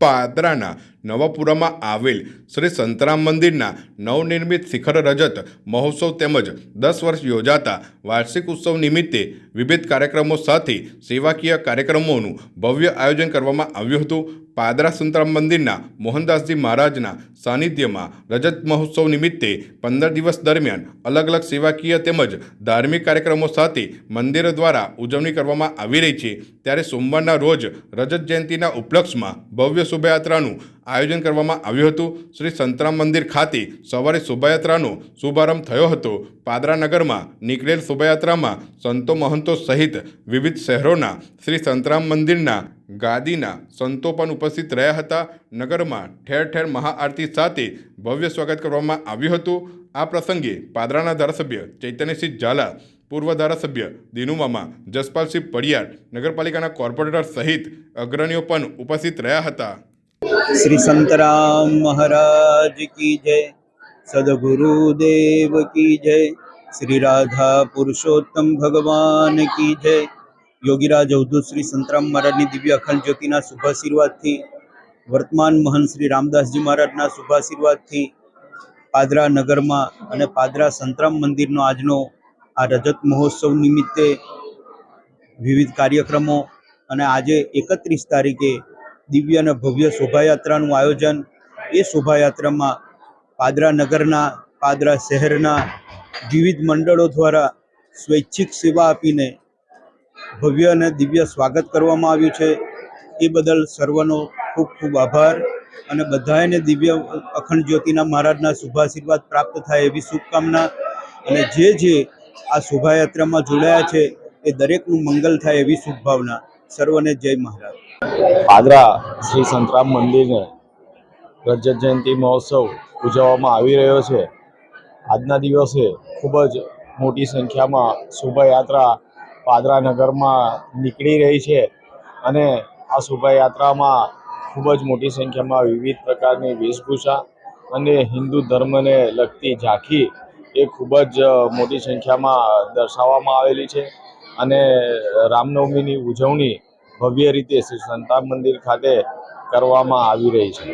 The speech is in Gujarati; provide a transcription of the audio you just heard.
પાદરાના નવાપુરામાં આવેલ શ્રી સંતરામ મંદિરના નવનિર્મિત શિખર રજત મહોત્સવ તેમજ દસ વર્ષ યોજાતા વાર્ષિક ઉત્સવ નિમિત્તે વિવિધ કાર્યક્રમો સાથે સેવાકીય કાર્યક્રમોનું ભવ્ય આયોજન કરવામાં આવ્યું હતું. પાદરા સંતરામ મંદિરના મોહનદાસજી મહારાજના સાનિધ્યમાં રજત મહોત્સવ નિમિત્તે પંદર દિવસ દરમિયાન અલગ અલગ સેવાકીય તેમજ ધાર્મિક કાર્યક્રમો સાથે મંદિર દ્વારા ઉજવણી કરવામાં આવી રહી છે. ત્યારે સોમવારના રોજ રજત જયંતિના ઉપલક્ષમાં ભવ્ય શોભાયાત્રાનું આયોજન કરવામાં આવ્યું હતું. શ્રી સંતરામ મંદિર ખાતે સવારે શોભાયાત્રાનો શુભારંભ થયો હતો. પાદરા નગરમાં નીકળેલ શોભાયાત્રામાં સંતો મહંતો સહિત વિવિધ શહેરોના શ્રી સંતરામ મંદિરના ગાદીના સંતો પણ ઉપસ્થિત રહ્યા હતા. નગરમાં ઠેર ઠેર મહાઆરતી સાથે ભવ્ય સ્વાગત કરવામાં આવ્યું હતું. આ પ્રસંગે પાદરાના ધારાસભ્ય ચૈતન્યસિંહ ઝાલા, પૂર્વ ધારાસભ્ય દિનુમામા, જસપાલસિંહ પડિયાર, નગરપાલિકાના કોર્પોરેટર સહિત અગ્રણીઓ પણ ઉપસ્થિત રહ્યા હતા. શ્રી સંતરામ મહારાજ કી જય, સદગુરુદેવ કી જય, શ્રી રાધા પુરુષોત્તમ ભગવાન કી જય. યોગીરાજ અવધૂત શ્રી સંતરામ મહારાજની દિવ્ય અખંડ જ્યોતિના શુભાશીર્વાદથી વર્તમાન મહંત શ્રી રામદાસજી મહારાજના શુભાશીર્વાદથી પાદરા નગરમાં અને પાદરા સંતરામ મંદિરનો આજનો આ રજત મહોત્સવ નિમિત્તે વિવિધ કાર્યક્રમો અને આજે એકત્રીસ તારીખે દિવ્ય અને ભવ્ય શોભાયાત્રાનું આયોજન. એ શોભાયાત્રામાં પાદરા નગરના, પાદરા શહેરના વિવિધ મંડળો દ્વારા સ્વૈચ્છિક સેવા આપીને ભવ્ય અને દિવ્ય સ્વાગત કરવામાં આવ્યું છે. એ બદલ સર્વનો ખૂબ ખૂબ આભાર અને બધાને દિવ્ય અખંડ જ્યોતિના મહારાજના શુભાશીર્વાદ પ્રાપ્ત થાય એવી શુભકામના અને જે જે આ શોભાયાત્રામાં જોડાયા છે, એ દરેકનું મંગલ થાય એવી શુભભાવના. સર્વને જય મહારાજ. પાદરા શ્રી સંતરામ મંદિરને રજત જયંતિ મહોત્સવ ઉજવવામાં આવી રહ્યો છે. આજના દિવસે ખૂબ જ મોટી સંખ્યામાં શોભાયાત્રા પાદરા નગરમાં નીકળી રહી છે અને આ શોભાયાત્રામાં ખૂબ જ મોટી સંખ્યામાં વિવિધ પ્રકારની વેશભૂષા અને હિન્દુ ધર્મને લગતી ઝાંખી એ ખૂબ જ મોટી સંખ્યામાં દર્શાવવામાં આવેલી છે. અને રામનવમીની ઉજવણી ભવ્ય રીતે શ્રી સંતાપ મંદિર ખાતે કરવામાં આવી રહી છે.